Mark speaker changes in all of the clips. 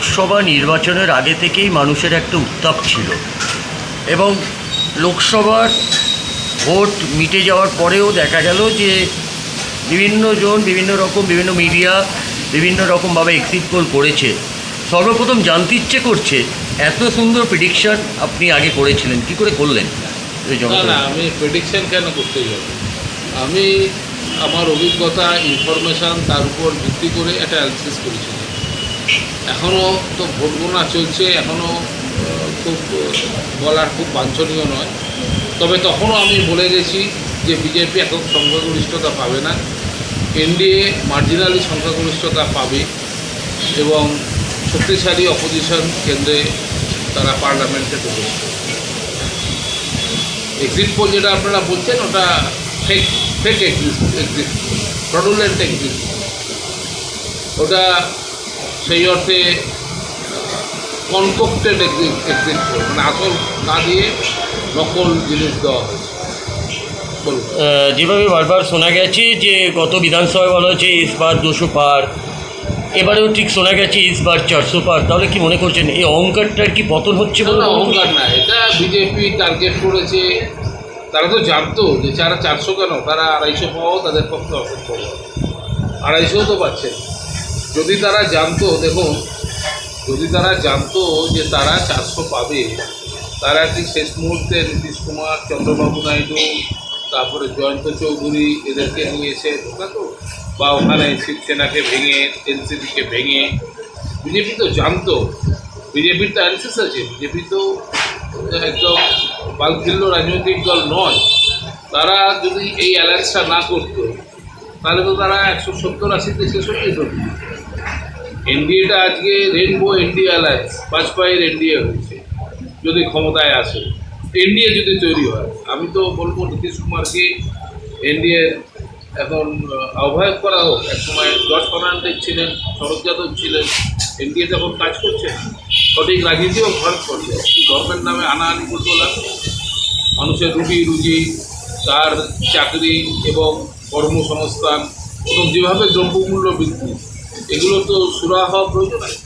Speaker 1: লোকসভা নির্বাচনের আগে থেকেই মানুষের একটা উত্তাপ ছিল। এবং লোকসভার ভোট মিটে যাওয়ার পরেও দেখা গেল যে বিভিন্ন জন বিভিন্ন রকম বিভিন্ন মিডিয়া বিভিন্ন রকমভাবে এক্সিট পোল করেছে। সর্বপ্রথম জানতে ইচ্ছে করছে এত সুন্দর প্রিডিকশন আপনি আগে করেছিলেন কি করে করলেন?
Speaker 2: না আমি প্রেডিকশন কেন করতে যাব? আমি আমার অভিজ্ঞতা ইনফরমেশান তার উপর ভিত্তি করে একটা অ্যানালিসিস করেছিলাম। এখনও তো ভোট গোনা চলছে এখনও খুব বলার খুব বাঞ্ছনীয় নয়। তবে তখনও আমি বলে গেছি যে বিজেপি একক সংখ্যাগরিষ্ঠতা পাবে না। এনডিএ মার্জিনালি সংখ্যাগরিষ্ঠতা পাবে এবং শক্তিশালী অপোজিশন কেন্দ্রে তারা পার্লামেন্টে প্রবেশ করবে। এক্সিট পোল যেটা আপনারা বলছেন, ওটা fake fake exit exit fraudulent exit ওটা সেই অর্থে কনকোক্টেড এক্সিট এক্সিট মানে আসল না দিয়ে নকল জিনিস দেওয়া হয়েছে।
Speaker 1: যেভাবে বারবার শোনা গেছে যে গত বিধানসভায় বলা হয়েছে ইসবার দুশো পার। এবারেও ঠিক শোনা গেছে ইসবার চারশো পার। তাহলে কি মনে করছেন এই অহংকারটার কি পতন হচ্ছে
Speaker 2: না? অহংকার না এটা বিজেপি টার্গেট করেছে। তারা তো জানতো যে যারা চারশো কেন তারা আড়াইশো পাওয়াও তাদের পক্ষে অসম্ভব। আড়াইশোও তো পাচ্ছে। যদি তারা জানতো দেখুন যদি তারা জানতো যে তারা চারশো পাবে, তারা ঠিক শেষ মুহূর্তে নীতিশ কুমার, চন্দ্রবাবু নাইডু, তারপরে জয়ন্ত চৌধুরী এদেরকে নিয়ে এসে ঢোকাতো বা ওখানে শিবসেনাকে ভেঙে, এনসিপিকে ভেঙে, বিজেপি তো জানতো। বিজেপির তো অ্যান্সেস আছে, বিজেপি তো একদম বালখিল্য রাজনৈতিক দল নয়। তারা যদি এই অ্যালায়েন্সটা না করতো, তাহলে তো তারা একশো সত্তর আশিতে শেষ হয়ে যেত এনডিএটা আজকে রেনবো এনডিএ অ্যালায়েন্স বাজপেয়ীর এনডিএ হয়েছে যদি ক্ষমতায় আসে। এনডিএ যদি তৈরি হয় আমি তো বলব নীতিশ কুমারকে এনডিএ এখন আহ, আহ্বায়ক করা হোক। এক সময় জর্জ ফার্নান্ডেজ ছিলেন শরৎ যাদব ছিলেন এনডিএ যখন কাজ করছে সঠিক রাজনীতিও ঘর করছে। ধর্মের নামে আনাআনি করতে লাগবে মানুষের রুটি রুজি তার চাকরি এবং কর্মসংস্থান এবং যেভাবে দ্রব্যমূল্য বৃদ্ধি এগুলো তো সুরা হওয়া প্রয়োজন আছে।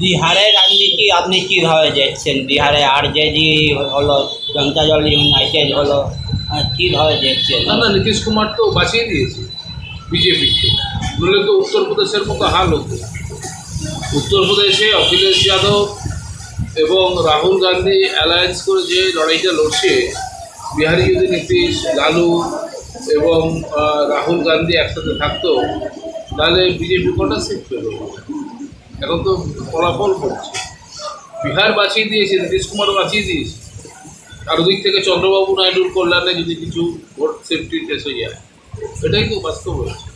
Speaker 3: বিহারের রাজনীতি আপনি কীভাবে দেখছেন? বিহারে আর আরজেডি হলো জনতা দল ইউনাইটেড হলো কীভাবে দেখছেন?
Speaker 2: না না নীতিশ কুমার তো বাঁচিয়ে দিয়েছে বিজেপিকে। নইলে তো উত্তরপ্রদেশের মতো হাল হতো। উত্তরপ্রদেশে অখিলেশ যাদব এবং রাহুল গান্ধী অ্যালায়েন্স করে যে লড়াইটা লড়ছে বিহারি যদি নীতিশ লালু এবং রাহুল গান্ধী একসাথে থাকতো তাহলে বিজেপি কটা সিট পেল? এখন তো ফলাফল করছে। বিহার বাঁচিয়ে দিয়েছে নীতিশ কুমারও বাঁচিয়ে দিয়েছে। আর ওদিক থেকে চন্দ্রবাবু নাইডুর কল্যাণে যদি কিছু ভোট সেফটি এসে যায় এটাই তো বাস্তব হয়েছে।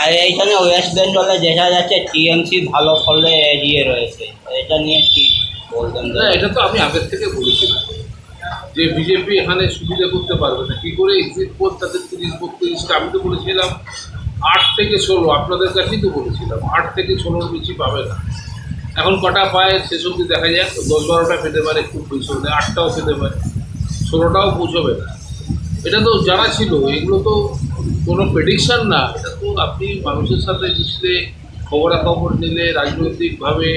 Speaker 3: আর এইখানে ওয়েস্ট বেঙ্গলে দেখা যাচ্ছে টিএমসি ভালো ফলে এগিয়ে রয়েছে। এটা নিয়ে কি বলবেন?
Speaker 2: না এটা তো আমি আগের থেকে বলেছিলাম যে বিজেপি এখানে সুবিধা করতে পারবে না। কী করে এক্সিট পোল তাদের তিরিশ বত্রিশটা আমি তো বলেছিলাম আট থেকে ষোলো, আপনাদের কাছেই তো বলেছিলাম, আট থেকে ষোলোর বেশি পাবে না। এখন কটা পায় শেষ অবধি দেখা যায় দশ বারোটা পেতে পারে খুব বেশি হলে, আটটাও পেতে পারে, ষোলোটাও পৌঁছবে না। এটা তো জানা ছিল, এগুলো তো কোনো প্রেডিকশান না, এটা তো আপনি মানুষের সাথে মিশলে, খবরাখবর নিলে, রাজনৈতিকভাবে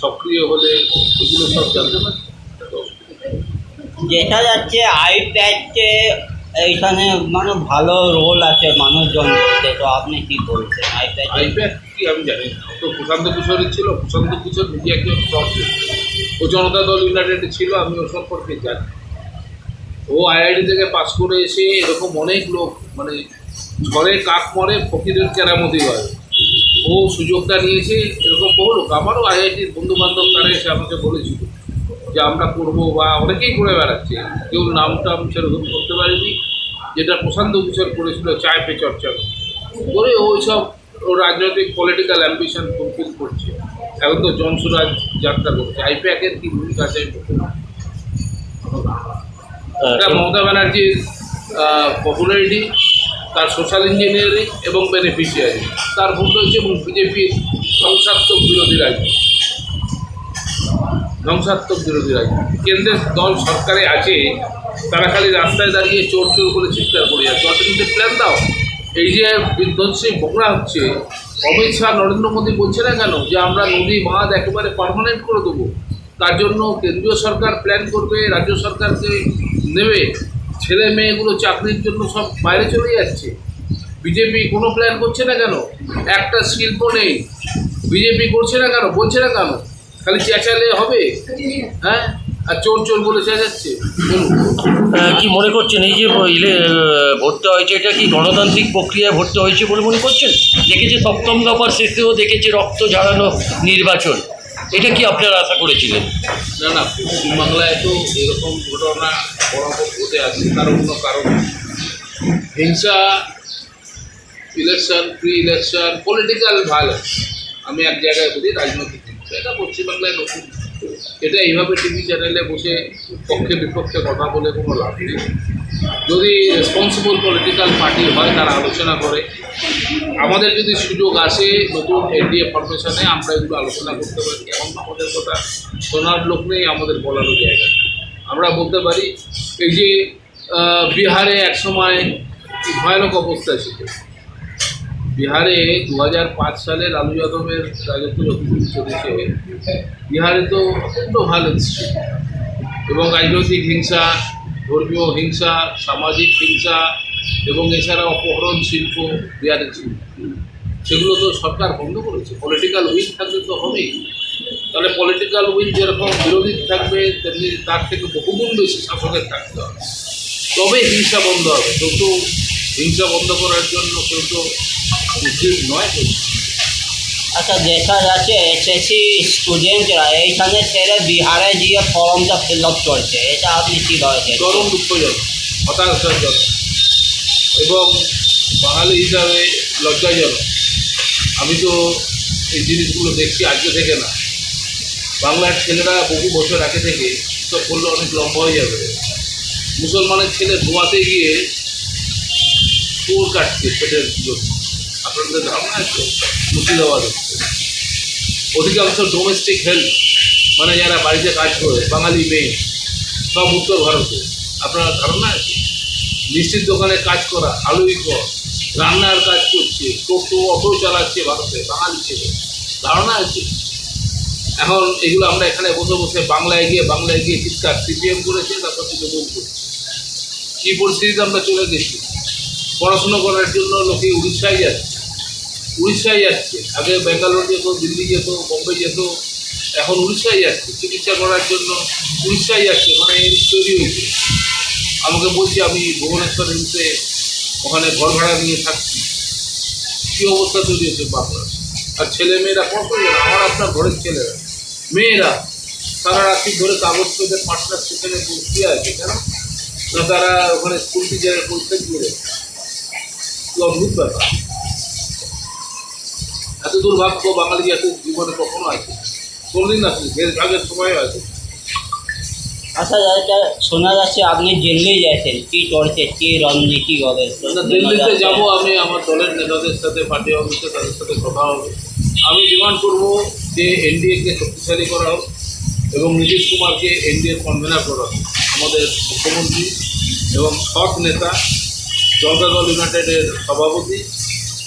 Speaker 2: সক্রিয় হলে, এগুলো সব জানতে পারেন এটা তো অসুবিধা নেই।
Speaker 3: দেখা যাচ্ছে আইপ্যাডকে এইখানে মানে ভালো রোল আছে মানুষজন তো আপনি কি বলছেন আইপ্যাড?
Speaker 2: আইপ্যাক কি আমি জানি না। তো প্রশান্ত কিশোরের ছিল, প্রশান্ত কিশোর মিডিয়াকে প্রবলেম ও জনতা দল ইউনাইটেডে ছিল, আমি ও সম্পর্কে জানি। ও আইআইডি থেকে পাস করে এসে এরকম অনেক লোক মানে ঝড়ে কাক মরে ফকিরের কেরামতি হয়। ও সুযোগটা নিয়েছে, এরকম বহু লোক। আমারও আইআইটির বন্ধু বান্ধব তারা এসে আমাকে বলেছিল। যে আমরা করব বা অনেকেই করে বেড়াচ্ছে। কেউ নাম টাম সেরকম করতে পারেনি। যেটা প্রশান্ত কিশোর করেছিল চায় পে চর্চা। করে ওই সব ও রাজনৈতিক পলিটিক্যাল অ্যাম্বিশন ফুলফিল করছে। এখন তো জনসুরাজ যাত্রা করছে। আইপ্যাকের কি ভূমিকা আছে মমতা ব্যানার্জির পপুলারিটি তার সোশ্যাল ইঞ্জিনিয়ারিং এবং বেনিফিশিয়ারি তার ভোট হচ্ছে এবং বিজেপির ধ্বংসাত্মক বিরোধী রাজনীতি। ধ্বংসাত্মক বিরোধী রাজনীতি কেন্দ্রের দল সরকারে আছে, তারা খালি রাস্তায় দাঁড়িয়ে চোর চোর করে চিৎকার করে যাচ্ছে। অর্থনীতি প্ল্যান দাও। এই যে বিধ্বংসী বকরা হচ্ছে, অমিত শাহ নরেন্দ্র মোদী বলছে না কেন যে আমরা নদী বাঁধ একেবারে পার্মানেন্ট করে দেবো? তার জন্য কেন্দ্রীয় সরকার প্ল্যান করবে, রাজ্য সরকারকে নেবে। ছেলে মেয়েগুলো চাকরির জন্য সব বাইরে চলে যাচ্ছে। বিজেপি কোনো প্ল্যান করছে না কেন? একটা শিল্প নেই। বিজেপি করছে না কেন? বলছে না কেন? খালি চেঁচালে হবে? হ্যাঁ? আর চোর চোর বলে চেঁচাচ্ছে
Speaker 1: কি মনে করছেন এই যে ইলে ভোটটা হয়েছে এটা কি গণতান্ত্রিক প্রক্রিয়ায় ভর্তি হয়েছে বলে মনে করছেন? দেখেছে সপ্তম দফার শেষেও দেখেছে রক্ত ঝাড়ানো নির্বাচন। এটা কি আপনারা আশা করেছিলেন?
Speaker 2: না না পশ্চিমবাংলায় তো এরকম ঘটনা বরাবর ঘটে আছে তার অন্য কারণ হিংসা election pre election political violence আমি এক জায়গায় বলি রাজনৈতিক এটা পশ্চিমবাংলায় নতুন। এটা এইভাবে টিভি চ্যানেলে বসে পক্ষে বিপক্ষে কথা বলে কোনো লাভ নেই। যদি রেসপন্সিবল পলিটিক্যাল পার্টি হয়, তারা আলোচনা করে। আমাদের যদি সুযোগ আসে নতুন এনডিএ ফরমেশনে আমরা এগুলো আলোচনা করতে পারি। এখন আমাদের কথা শোনার লোক নেই, আমাদের বলারও জায়গা আমরা বলতে পারি, এই যে বিহারে একসময় ভয়ানক অবস্থা ছিল। বিহারে দু হাজার পাঁচ সালে লালু যাদবের রাজত্ব যতদিন চলেছে, বিহারে তো অত্যন্ত ভায়োলেন্স এবং রাজনৈতিক হিংসা, ধর্মীয় হিংসা, সামাজিক হিংসা এবং এছাড়া অপহরণ শিল্প বিহারে ছিল। সেগুলো তো সরকার বন্ধ করেছে। পলিটিক্যাল উইল থাকলে তো হবেই। তাহলে পলিটিক্যাল উইল যেরকম বিরোধী থাকবে, তেমনি তার থেকে বহুগুণ বেশি শাসকের থাকতে হবে। তবে হিংসা বন্ধ হবে। কেউ তো হিংসা বন্ধ করার জন্য কেউ তো
Speaker 3: আচ্ছা দেখা যাচ্ছে এসএসসি স্টুডেন্টরা, এইখানে ছেড়ে বিহারে গিয়ে ফর্মটা ফিল আপ করছে। এটা আপনি কীভাবে
Speaker 2: চরম দুঃখজনক হতাশাজনক এবং বাঙালি হিসাবে লজ্জাজনক আমি তো এই জিনিসগুলো দেখছি আজকে থেকে না। বাংলার ছেলেরা বহু বছর আগে থেকে সব করলে অনেক লম্বা হয়ে যাবে। মুসলমানের ছেলে ধোয়াতে গিয়ে চোর কাটছে পেটের জন্য। আপনাদের ধারণা আছে? মুর্শিদাবাদ হচ্ছে। অধিকাংশ ডোমেস্টিক হেলথ মানে যারা বাড়িতে কাজ করে, বাঙালি মেয়ে, সব উত্তর ভারতে। আপনার ধারণা আছে? মিষ্টির দোকানে কাজ করা আলু কর রান্নার কাজ করছে, টোটো, অটো চালাচ্ছে ভারতে, বাঙালি ছেলে। ধারণা আছে? এখন এগুলো আমরা এখানে বসে বসে বাংলায় গিয়ে বাংলায় গিয়ে চিৎকার, সিপিএম করেছে, তারপর তৃণমূল করছে। কী পরিস্থিতিতে আমরা চলে গেছি? পড়াশুনো করার জন্য লোকে উড়িষ্যায় যাচ্ছে। উড়িষ্যায় যাচ্ছে আগে ব্যাঙ্গালোর যেত, দিল্লি যেত, বোম্বে যেত, এখন উড়িষ্যায় যাচ্ছে চিকিৎসা করার জন্য উড়িষ্যায় যাচ্ছে মানে তৈরি হয়েছে। আমাকে বলছে, আমি ভুবনেশ্বর হিমসে ওখানে ঘর ভাড়া নিয়ে থাকছি। কী অবস্থা তৈরি হয়েছে বাংলার আর ছেলে মেয়েরা, কত জন? আমার আপনার ঘরের ছেলেরা। মেয়েরা সারা রাত্রি ধরে কাগজ পেতে পাঁচটা স্টেশনে বসে আছে কেন? না, তারা ওখানে স্কুল টিচারের পরীক্ষা করে কি অদ্ভুত ব্যাপার। এত দুর্ভাগ্য বাঙালি এত জীবনে কখনো আছে কোনদিন আছে দেশ ভাগের সময় আছে।
Speaker 3: আচ্ছা দাদা শোনা যাচ্ছে আপনি দিল্লি যাচ্ছেন। কী করছে কী রণনীতি হবে
Speaker 2: না, দিল্লিতে যাব আমি আমার দলের নেতাদের সাথে পার্টি অফিসে তাদের সাথে কথা হবে। আমি ডিমান্ড করব যে এনডিএকে শক্তিশালী করা হোক এবং নীতিশ কুমারকে এনডিএ কনভেনার করা হোক। আমাদের মুখ্যমন্ত্রী এবং সৎ নেতা জনতা দল ইউনাইটেডের সভাপতি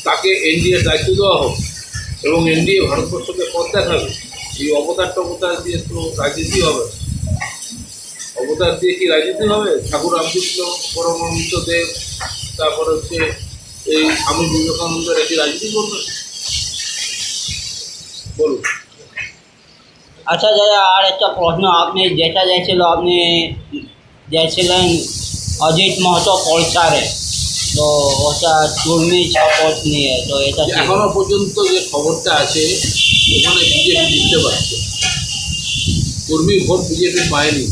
Speaker 2: তাকে এনডিএ দায়িত্ব দেওয়া হোক। এবং এনডিএ ভারতবর্ষকে পথ দেখাবে। এই অবতার টবতার দিয়ে তো রাজনীতি হবে। অবতার দিয়ে কি রাজনীতি হবে? ঠাকুর রামকৃষ্ণ পরমহংস দেব, তারপর হচ্ছে এই স্বামী বিবেকানন্দের একটি রাজনীতি করবে। বলুন।
Speaker 3: আচ্ছা দাদা, আর একটা প্রশ্ন। আপনি যেটা যাইছিল আপনি যাইছিলেন অজিত মাহাতো পলসারে তো ওটা চুর্মি শপথ নিয়ে তো এটা
Speaker 2: এখনও পর্যন্ত যে খবরটা আছে ওখানে বিজেপি জিততে পারছে। কর্মী ভোট বিজেপি পায়নি।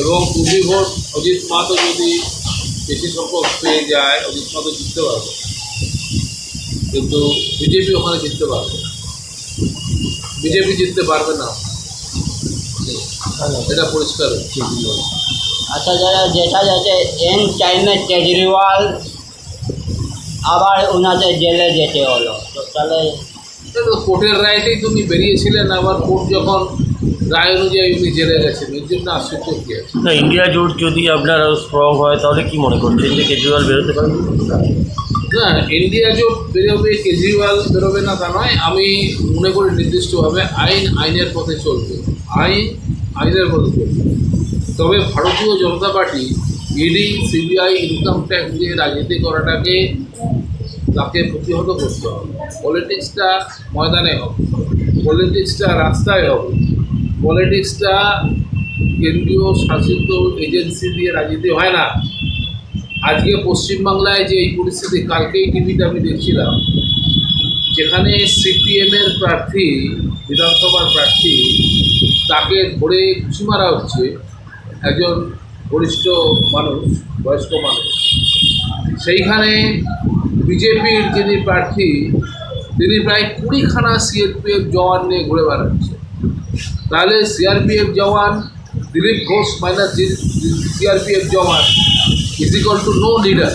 Speaker 2: এবং কর্মী ভোট অজিত মাহাতো যদি বেশি সংখ্যক পেয়ে যায় অজিত মাহাতো জিততে পারবে। কিন্তু বিজেপি ওখানে জিততে পারবে বিজেপি জিততে পারবে না। এটা পরিষ্কার
Speaker 3: আচ্ছা দাদা যেটা যাচ্ছে এন টাইমে কেজরিওয়াল আবার ওনাদের জেলে যেতে হলো। তো তাহলে
Speaker 2: তো কোর্টের রায়তেই তুমি বেরিয়েছিলেন আবার কোর্ট যখন রায় অনুযায়ী উনি জেলে গেছেন এর জন্য আশ্চর্য কি আছে
Speaker 1: না ইন্ডিয়া জোট যদি আপনার স্ট্রং হয় তাহলে কি মনে করছেন যে কেজরিওয়াল বেরোতে পারবে?
Speaker 2: না ইন্ডিয়া জোট বেরোবে কেজরিওয়াল বেরোবে না তা নয় আমি মনে করি নির্দিষ্টভাবে আইন আইনের পথে চলবে। আইন আইনের পথে চলবে। তবে Bharatiya Janata Party ED CBI income tax দিয়ে রাজনীতি করাটাকে তাকে প্রতিহত করতে হবে। পলিটিক্সটা ময়দানে হবে পলিটিক্সটা রাস্তায় হবে পলিটিক্সটা কেন্দ্রীয় শাসিত এজেন্সি দিয়ে রাজনীতি হয় না। আজকে পশ্চিমবাংলায় যে এই পরিস্থিতি, কালকেই টিভিতে আমি দেখছিলাম, যেখানে সিপিএমের প্রার্থী, বিধানসভার প্রার্থী, তাকে ধরে ঘুষি মারা হচ্ছে। একজন বরিষ্ঠ মানুষ, বয়স্ক মানুষ। সেইখানে বিজেপির যিনি প্রার্থী, তিনি প্রায় কুড়িখানা সিআরপিএফ জওয়ান নিয়ে ঘুরে বেড়াচ্ছে। তাহলে CRPF jawan, Dilip Ghosh minus CRPF jawan equal to no leader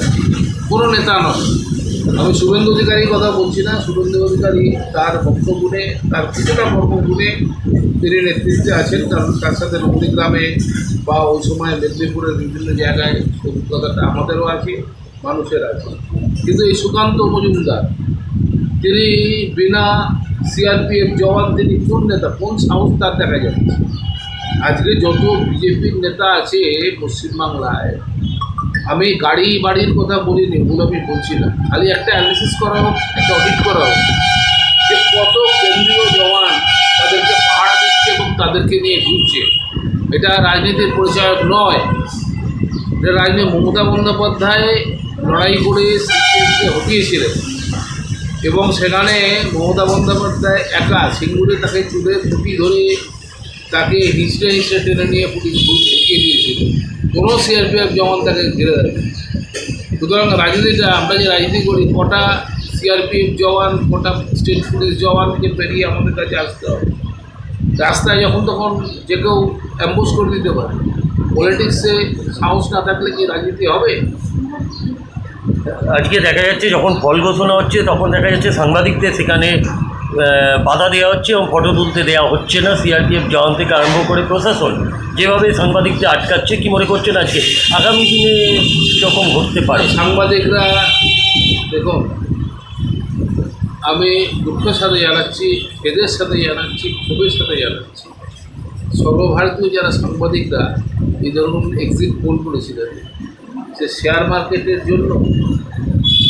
Speaker 2: কোনো নেতা নয়। আমি শুভেন্দু অধিকারীর কথা বলছি না, শুভেন্দু অধিকারী তার বক্তব্যে তার কিছুটা কর্মগুণে তিনি নেতৃত্বে আছেন, কারণ তার সাথে নন্দীগ্রামে বা ওই সময় মেদিনীপুরের বিভিন্ন জায়গায় অভিজ্ঞতাটা আমাদেরও আছে, মানুষের আছে। কিন্তু এই সুকান্ত মজুমদার, তিনি বিনা সিআরপিএফ জওয়ান, তিনি কোন নেতা, কোন সাহস তার দেখা যাচ্ছে আজকে যত বিজেপির নেতা আছে পশ্চিমবাংলায়, আমি গাড়ি বাড়ির কথা বলিনি ওগুলো আমি বলছি না। খালি একটা অ্যানালিসিস করা হোক, একটা অডিট করা হোক, যে কত কেন্দ্রীয় জওয়ান তাদেরকে পাহাড় তাদেরকে নিয়ে ঘুরছে। এটা রাজনীতির পরিচায়ক নয়। এটা রাজনীতি মমতা বন্দ্যোপাধ্যায় লড়াই করে সিপিএমকে হটিয়েছিলেন। এবং সেখানে মমতা বন্দ্যোপাধ্যায় একা সিঙ্গুরে তাকে চুলে টুপি ধরে তাকে হিঁচড়ে হিঁচড়ে টেনে নিয়ে পুলিশ ঢুকিয়ে দিয়েছিল। কোনো সিআরপিএফ জওয়ান তাকে ঘিরে সুতরাং রাজনীতিটা, আমরা যে রাজনীতি করি, কটা সিআরপিএফ জওয়ান, কটা স্টেট পুলিশ জওয়ানকে পেরিয়ে আমাদের কাছে আসতে হবে। রাস্তায় যখন তখন যে কেউ অ্যাম্বুস করে দিতে পারে। পলিটিক্সে সাহস না থাকলে কি রাজনীতি হবে?
Speaker 1: আজকে দেখা যাচ্ছে যখন ফল ঘোষণা হচ্ছে তখন দেখা যাচ্ছে সাংবাদিকদের সেখানে বাধা দেওয়া হচ্ছে এবং ফটো তুলতে দেওয়া হচ্ছে না। সিআরপিএফ জওয়ান থেকে আরম্ভ করে প্রশাসন যেভাবে সাংবাদিকদের আটকাচ্ছে কি মনে করছেন আজকে? আগামী দিনে কীরকম ঘটতে পারে?
Speaker 2: সাংবাদিকরা দেখুন আমি দুঃখের সাথে জানাচ্ছি খেদের সাথে জানাচ্ছি, ক্ষোভের সাথে জানাচ্ছি। সর্বভারতীয় যারা সাংবাদিকরা, এই ধরুন এক্সিট পোল করেছিলেন সে শেয়ার মার্কেটের জন্য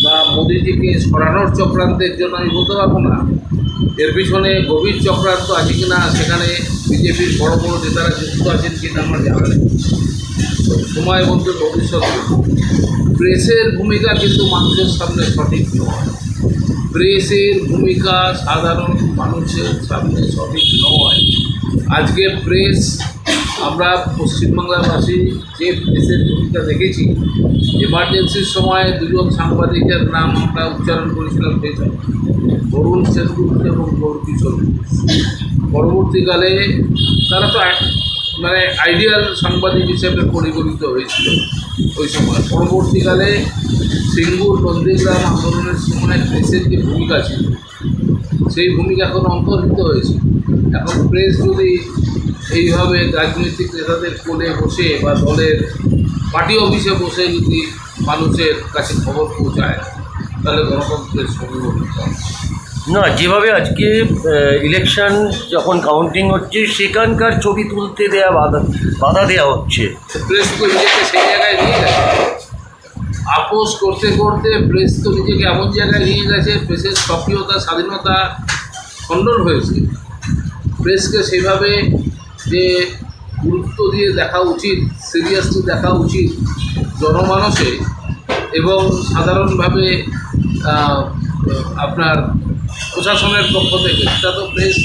Speaker 2: বা মোদিজিকে সরানোর চক্রান্তের জন্য আমি বলতে পারব না। এর পিছনে গভীর চক্রান্ত আছে কি না, সেখানে বিজেপির বড় বড় নেতারা যুক্ত আছেন কিনা আমার জানা নেই। সময় বলতে ভবিষ্যৎ প্রেসের ভূমিকা কিন্তু মানুষের সামনে সঠিক নয়। প্রেসের ভূমিকা সাধারণ মানুষের সামনে সঠিক নয়। আজকে প্রেস, আমরা পশ্চিমবাংলাবাসী যে প্রেসের ভূমিকা দেখেছি এমার্জেন্সির সময় দুজন সাংবাদিকের নাম আমরা উচ্চারণ করেছিলাম পেয়েছিলাম অরুণ সেনগুপ্ত এবং গৌর কিশোর পরবর্তীকালে তারা তো মানে আইডিয়াল সাংবাদিক হিসেবে পরিগণিত হয়েছিল ওই সময়। পরবর্তীকালে সিঙ্গুর নন্দীগ্রাম আন্দোলনের সময় প্রেসের যে ভূমিকা ছিল, সেই ভূমিকা এখন অন্তর্হিত হয়েছে। এখন প্রেস যদি এইভাবে রাজনৈতিক নেতাদের কোলে বসে বা দলের পার্টি অফিসে বসে যদি মানুষের কাছে খবর পৌঁছায়, তাহলে গণতন্ত্রের সম্ভব
Speaker 1: না, যেভাবে আজকে ইলেকশন যখন কাউন্টিং হচ্ছে, সেখানকার ছবি তুলতে দেওয়া বাধা বাধা দেওয়া হচ্ছে।
Speaker 2: প্রেস তো নিজেকে সেই জায়গায় নিয়ে গেছে। আপোষ করতে করতে প্রেস তো নিজেকে এমন জায়গায় নিয়ে গেছে প্রেসের সক্রিয়তা, স্বাধীনতা খণ্ডন হয়েছে। প্রেসকে সেভাবে যে গুরুত্ব দিয়ে দেখা উচিত সিরিয়াসলি দেখা উচিত জনমানসে এবং সাধারণভাবে আপনার প্রশাসনের পক্ষ থেকে সেটা তো প্রেস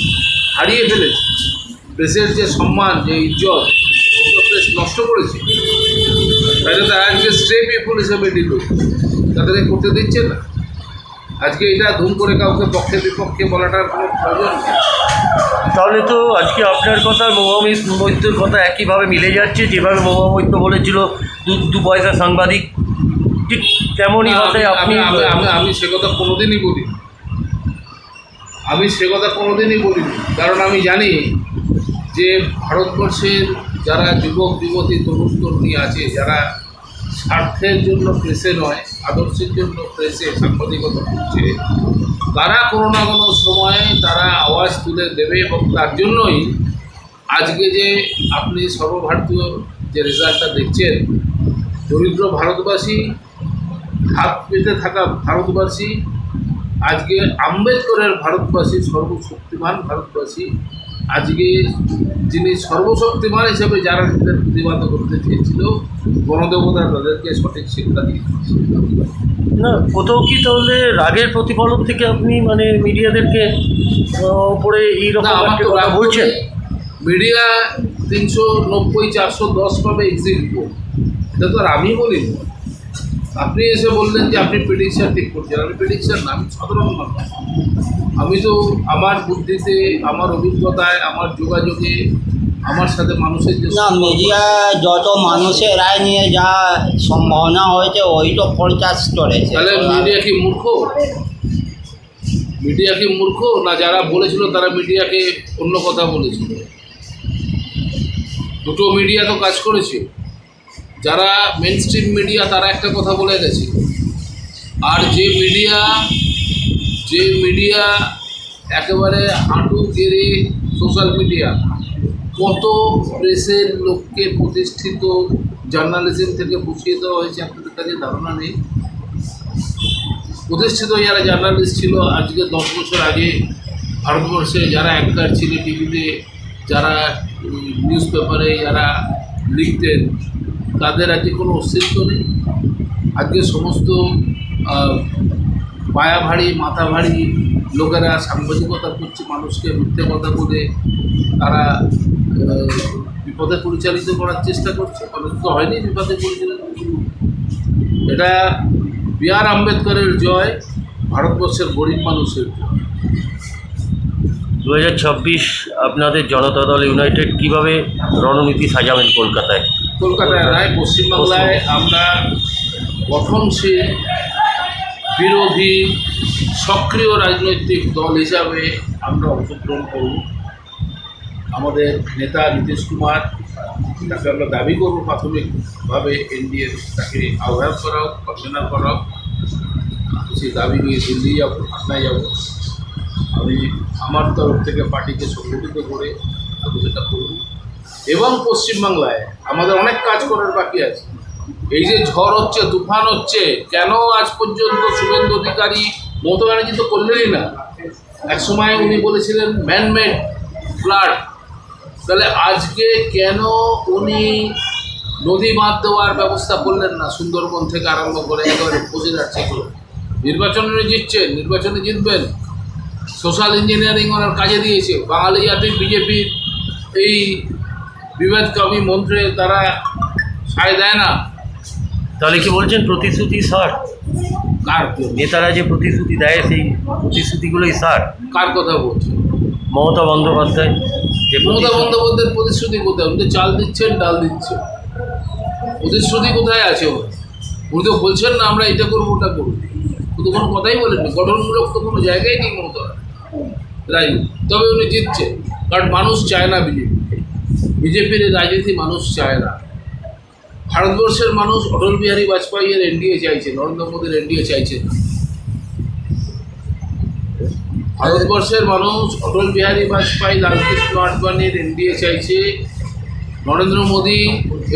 Speaker 2: হারিয়ে ফেলেছে। প্রেসের যে সম্মান যে ইজ্জত প্রেস নষ্ট করেছে। তাহলে তারা আজকে স্টে পিপুল হিসেবে ডিল তাদেরকে করতে দিচ্ছে না। আজকে এটা ধুম করে কাউকে পক্ষে বিপক্ষে বলাটার কোনো প্রয়োজন নেই।
Speaker 1: তাহলে তো আজকে আপনার কথা মহামৈত্যর কথা একইভাবে মিলে যাচ্ছে। যেভাবে মহামৈত্য বলেছিল দু দু পয়সা সাংবাদিক ঠিক তেমনই ভাষায় আপনি
Speaker 2: আমি সে কথা কোনোদিনই বলি আমি সে কথা কোনোদিনই বলিনি। কারণ আমি জানি যে ভারতবর্ষের যারা যুবক, যুবতী, তরুণ, তরুণী আছে, যারা স্বার্থের জন্য প্রেসে নয়, আদর্শের জন্য প্রেসে সাংবাদিকতা করছে, তারা কোনো না কোনো সময়ে তারা আওয়াজ তুলে দেবে এবং তার জন্যই আজকে যে আপনি সর্বভারতীয় যে রেজাল্টটা দেখছেন, দরিদ্র ভারতবাসী, হাত পেতে থাকা ভারতবাসী আজকে আম্বেদকরের ভারতবাসী সর্বশক্তিমান ভারতবাসী। আজকে যিনি সর্বশক্তিমান হিসেবে যারা নিজেদের প্রতিবাদ করতে চেয়েছিল গণদেবতা তাদেরকে সঠিক শিক্ষা দিয়ে।
Speaker 1: না কোথাও কি তাহলে রাগের প্রতিফলন থেকে আপনি মানে মিডিয়াদেরকে ওপরে
Speaker 2: না
Speaker 1: এইরকম বলছেন
Speaker 2: মিডিয়া তিনশো নব্বই চারশো দশ পাবে এক্সিট এটা তো আর আমি বলিনি। আপনি এসে বললেন যে আপনি প্রেডিকশন ঠিক করছেন। আমি প্রেডিকশন না আমি সাধারণ মানুষ। আমি তো আমার বুদ্ধিতে আমার অভিজ্ঞতায় আমার যোগাযোগে আমার সাথে মানুষের যে
Speaker 3: না মিডিয়া যত মানুষের রায় নিয়ে যা সম্ভাবনা হয়েছে ওই তো প্রচার করেছে
Speaker 2: তাহলে মিডিয়া কি মূর্খ? মিডিয়া কি মূর্খ? না যারা বলেছিল তারা মিডিয়াকে অন্য কথা বলেছিল। দুটো মিডিয়া তো কাজ করেছে। যারা মেন স্ট্রিম মিডিয়া তারা একটা কথা বলে গেছে। আর যে মিডিয়া যে মিডিয়া একেবারে হাঁটু গেড়ে সোশ্যাল মিডিয়া কত প্রেসের লোককে প্রতিষ্ঠিত জার্নালিজম থেকে বসিয়ে দেওয়া হয়েছে, আপনাদের কাছে ধারণা নেই? প্রতিষ্ঠিত যারা জার্নালিস্ট ছিল, আজকে দশ বছর আগে ভারতবর্ষে যারা অ্যাঙ্কার ছিল টিভিতে যারা নিউজ পেপারে যারা লিখতেন তাদের আজকে কোনো অস্তিত্ব নেই। আজকে সমস্ত পায়া ভারী মাথা ভারী লোকেরা সাংবাদিকতা করছে, মানুষকে মিথ্যে কথা বলে, তারা বিপদে পরিচালিত করার চেষ্টা করছে। মানুষ তো হয়নি বিপদে পরিচালিত এটা বি আর আম্বেদকরের জয়, ভারতবর্ষের গরিব মানুষের জয়।
Speaker 1: দু হাজার ছাব্বিশ আপনাদের জনতা দল ইউনাইটেড কীভাবে রণনীতি সাজাবেন কলকাতায়?
Speaker 2: কলকাতায় রায়, পশ্চিমবাংলায় আমরা গঠনশীল বিরোধী সক্রিয় রাজনৈতিক দল হিসাবে আমরা অংশগ্রহণ করব। আমাদের নেতা নীতিশ কুমার, তাকে আমরা দাবি করব প্রাথমিকভাবে এনডিএ তাকে আহ্বান করা হোক কনভেনার করা হোক। সেই দাবি নিয়ে দিল্লি যাব, পাটনায় যাব। আমি আমার তরফ থেকে পার্টিকে সংগঠিত করে আমি সেটা করব। এবং পশ্চিমবাংলায় আমাদের অনেক কাজ করার বাকি আছে। এই যে ঝড় হচ্ছে, তুফান হচ্ছে, কেন আজ পর্যন্ত শুভেন্দু অধিকারী মমতা ব্যানার্জি তো করলেনই না? এক সময় উনি বলেছিলেন ম্যানমেড ফ্লাড তাহলে আজকে কেন উনি নদী বাঁধ দেওয়ার ব্যবস্থা করলেন না? সুন্দরবন থেকে আরম্ভ করে একেবারে যাচ্ছে এগুলো নির্বাচনে জিতছেন, নির্বাচনে জিতবেন। সোশ্যাল ইঞ্জিনিয়ারিং ওনার কাজে দিয়েছে। বাঙালি জাতি, বিজেপির এই বিভেদকামী মন্ত্রে তারা সায় দেয় না।
Speaker 1: তাহলে কি বলছেন প্রতিশ্রুতি সার?
Speaker 2: কার
Speaker 1: নেতারা যে প্রতিশ্রুতি দেয় সেই প্রতিশ্রুতিগুলোই সার?
Speaker 2: কার কথা বলছে
Speaker 1: মমতা বন্দ্যোপাধ্যায় যে
Speaker 2: মমতা বন্দ্যোপাধ্যায়ের প্রতিশ্রুতি কোথায়? উনি চাল দিচ্ছেন ডাল দিচ্ছেন। প্রতিশ্রুতি কোথায় আছে ওর? উনি তো বলছেন না আমরা এটা করব ওটা করব। উনি তো কোনো কথাই বলেননি। গঠনমূলক তো কোনো জায়গায় নেই মমতা। রাজনীতি তবে উনি জিতছেন। কারণ মানুষ চায় না বিজেপি। বিজেপির রাজনীতি মানুষ চায় না। ভারতবর্ষের মানুষ অটল বিহারী বাজপেয়ীর এনডিএ চাইছে নরেন্দ্র মোদীর এনডিএ চাইছে না। ভারতবর্ষের মানুষ অটল বিহারী বাজপেয়ী লালকৃষ্ণ আডবাণীর এনডিএ চাইছে নরেন্দ্র মোদী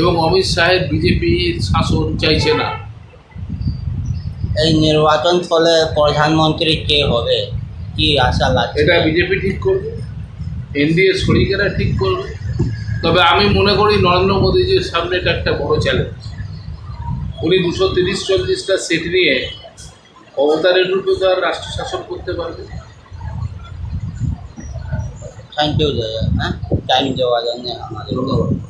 Speaker 2: এবং অমিত শাহের বিজেপির শাসন চাইছে না।
Speaker 3: এই নির্বাচন ফলে প্রধানমন্ত্রী কে হবে? কি আশা লাগছে?
Speaker 2: এটা বিজেপি ঠিক করবে। এনডিএ শরিকেরা ঠিক করবে। তবে আমি মনে করি নরেন্দ্র মোদীজির সামনে এটা একটা বড় চ্যালেঞ্জ উনি দুশো তিরিশ চল্লিশটা সিট নিয়ে অবতারের রূপে তো আর রাষ্ট্র শাসন করতে পারবে।
Speaker 3: থ্যাংক ইউ দাদা হ্যাঁ? টাইম দেওয়া জানে আমাদেরকে।